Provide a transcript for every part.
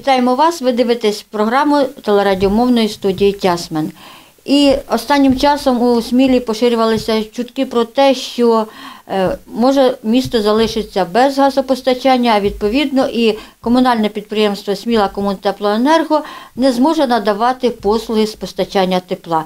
Вітаємо вас. Ви дивитесь програму телерадіомовної студії Тясмен. І останнім часом у Смілі поширювалися чутки про те, що е, може місто залишиться без газопостачання, а відповідно і комунальне підприємство Сміла Комунтеплоенерго не зможе надавати послуги з постачання тепла.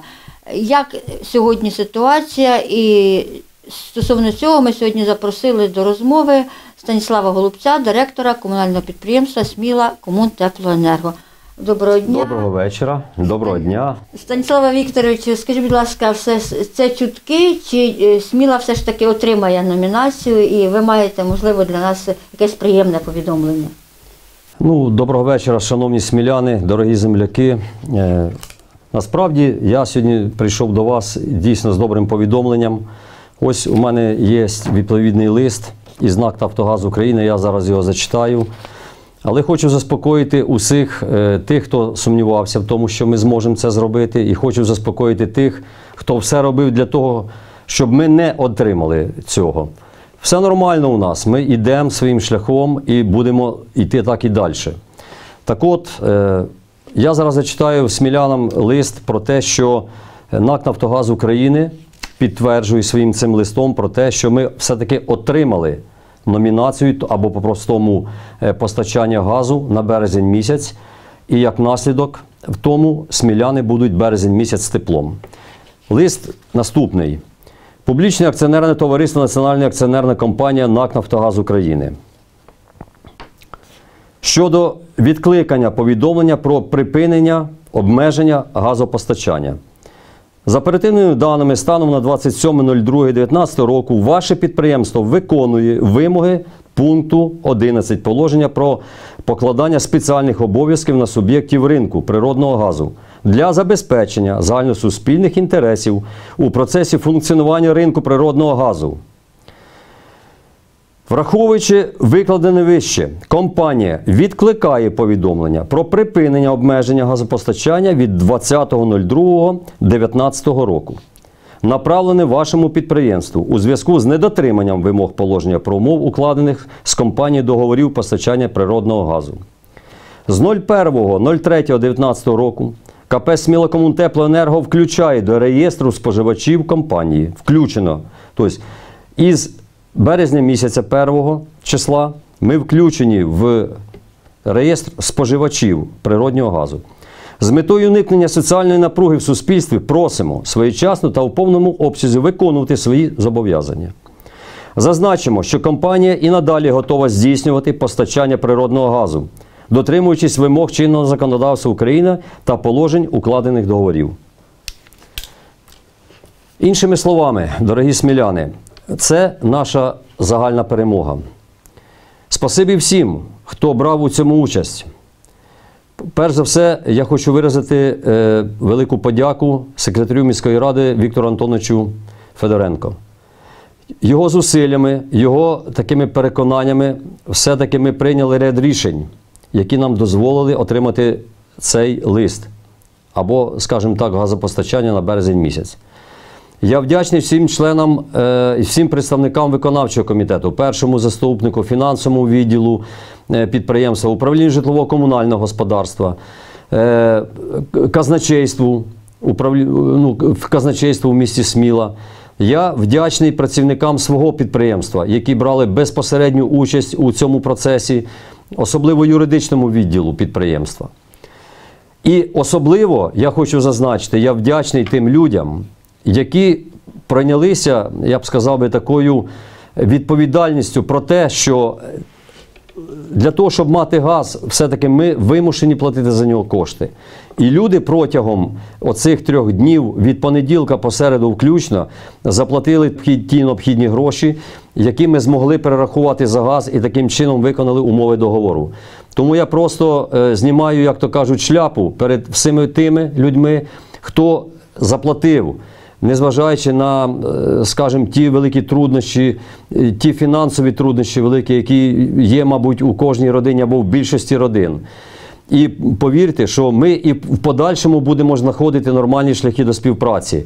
Як сьогодні ситуація і Стосовно цього ми сьогодні запросили до розмови Станіслава Голубця, директора комунального підприємства Сміла Комунтеплоенерго. Доброго дня. Доброго вечора, доброго дня. Станіслава Вікторовичу, скажіть, будь ласка, все це чутки, чи е, Сміла все ж таки отримає номінацію, і ви маєте, можливо, для нас якесь приємне повідомлення? Ну, доброго вечора, шановні сміляни, дорогі земляки. Е, насправді я сьогодні прийшов до вас дійсно з добрим повідомленням. Ось у мене є відповідний лист із НАК «Нафтогаз України, я зараз його зачитаю. Але хочу заспокоїти усіх е, тих, хто сумнівався в тому, що ми зможемо це зробити, і хочу заспокоїти тих, хто все робив для того, щоб ми не отримали цього. Все нормально у нас. Ми йдемо своїм шляхом і будемо йти так і далі. Так от, е, я зараз зачитаю смілянам лист про те, що НАК Нафтогаз України підтверджує своїм цим листом про те, що ми все-таки отримали номінацію або по-простому е, постачання газу на березень місяць. І як наслідок в тому сміляни будуть березень місяць з теплом. Лист наступний. Публічне акціонерне товариство Національна акціонерна компанія НАК Нафтогаз України. Щодо відкликання повідомлення про припинення обмеження газопостачання. За оперативними даними, станом на 27.02.2019 року ваше підприємство виконує вимоги пункту 11 положення про покладання спеціальних обов'язків на суб'єктів ринку природного газу для забезпечення загальносуспільних інтересів у процесі функціонування ринку природного газу. Враховуючи викладене вище, компанія відкликає повідомлення про припинення обмеження газопостачання від 20.02.2019 року, направлене вашому підприємству у зв'язку з недотриманням вимог положення про умов, укладених з компанією договорів постачання природного газу. З 01.03.2019 року КП «Смілокомунтеплоенерго» включає до реєстру споживачів компанії, включено, тобто із березня місяця 1 числа ми включені в реєстр споживачів природнього газу. З метою уникнення соціальної напруги в суспільстві просимо своєчасно та в повному обсязі виконувати свої зобов'язання. Зазначимо, що компанія і надалі готова здійснювати постачання природного газу, дотримуючись вимог чинного законодавства України та положень укладених договорів. Іншими словами, дорогі сміляни, це наша загальна перемога. Спасибі всім, хто брав у цьому участь. Перш за все, я хочу виразити е, велику подяку секретарю міської ради Віктору Антоновичу Федоренко. Його зусиллями, його такими переконаннями, все-таки ми прийняли ряд рішень, які нам дозволили отримати цей лист або, скажімо так, газопостачання на березень місяць. Я вдячний всім членам е, і всім представникам виконавчого комітету, першому заступнику, фінансовому відділу е, підприємства, управлінню житлово-комунального господарства, е, казначейству, ну, казначейству в місті Сміла. Я вдячний працівникам свого підприємства, які брали безпосередню участь у цьому процесі, особливо юридичному відділу підприємства. І особливо я хочу зазначити, я вдячний тим людям, які прийнялися, я б сказав би, такою відповідальністю про те, що для того, щоб мати газ, все-таки ми вимушені платити за нього кошти. І люди протягом оцих трьох днів від понеділка по середу включно заплатили ті необхідні гроші, які ми змогли перерахувати за газ і таким чином виконали умови договору. Тому я просто е, знімаю, як то кажуть, шляпу перед всіми тими людьми, хто заплатив незважаючи на, е, скажімо, ті великі труднощі, е, ті фінансові труднощі великі, які є, мабуть, у кожній родині або в більшості родин. І повірте, що ми і в подальшому будемо знаходити нормальні шляхи до співпраці.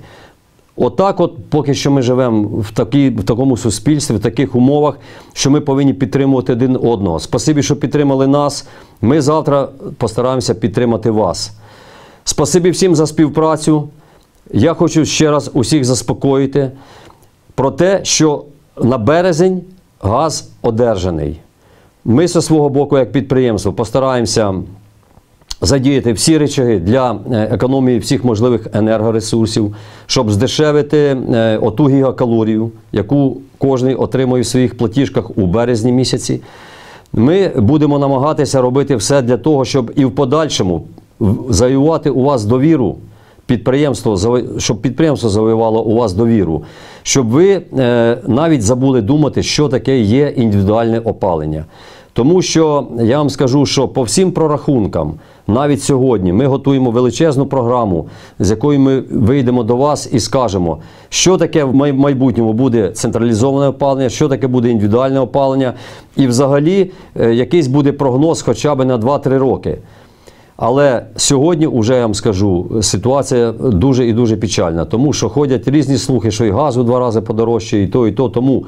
Отак, от поки що ми живемо в, такій, в такому суспільстві, в таких умовах, що ми повинні підтримувати один одного. Спасибі, що підтримали нас. Ми завтра постараємося підтримати вас. Спасибі всім за співпрацю. Я хочу ще раз усіх заспокоїти про те, що на березень газ одержаний. Ми зі свого боку, як підприємство, постараємося задіяти всі речаги для е, економії всіх можливих енергоресурсів, щоб здешевити е, оту гігакалорію, яку кожен отримує в своїх платіжках у березні місяці. Ми будемо намагатися робити все для того, щоб і в подальшому завоювати у вас довіру підприємство, щоб підприємство завоювало у вас довіру, щоб ви е, навіть забули думати, що таке є індивідуальне опалення. Тому що я вам скажу, що по всім прорахункам, навіть сьогодні, ми готуємо величезну програму, з якою ми вийдемо до вас і скажемо, що таке в майбутньому буде централізоване опалення, що таке буде індивідуальне опалення, і взагалі е, якийсь буде прогноз хоча б на 2-3 роки. Але сьогодні, вже я вам скажу, ситуація дуже і дуже печальна, тому що ходять різні слухи, що і газ у два рази подорожчає, і то, і то. Тому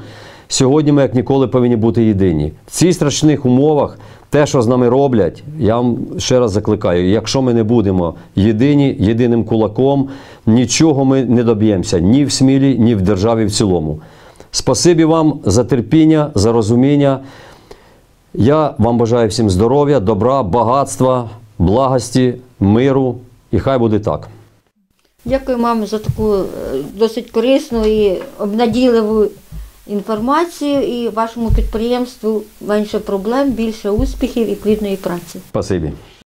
сьогодні ми як ніколи повинні бути єдині. В цих страшних умовах те, що з нами роблять, я вам ще раз закликаю: якщо ми не будемо єдині, єдиним кулаком, нічого ми не доб'ємося ні в Смілі, ні в державі в цілому. Спасибі вам за терпіння, за розуміння. Я вам бажаю всім здоров'я, добра, багатства, благості, миру. І хай буде так. Дякую мамі за таку е, досить корисну і обнадійливу інформацію і вашому підприємству менше проблем, більше успіхів і плідної праці. Спасибі.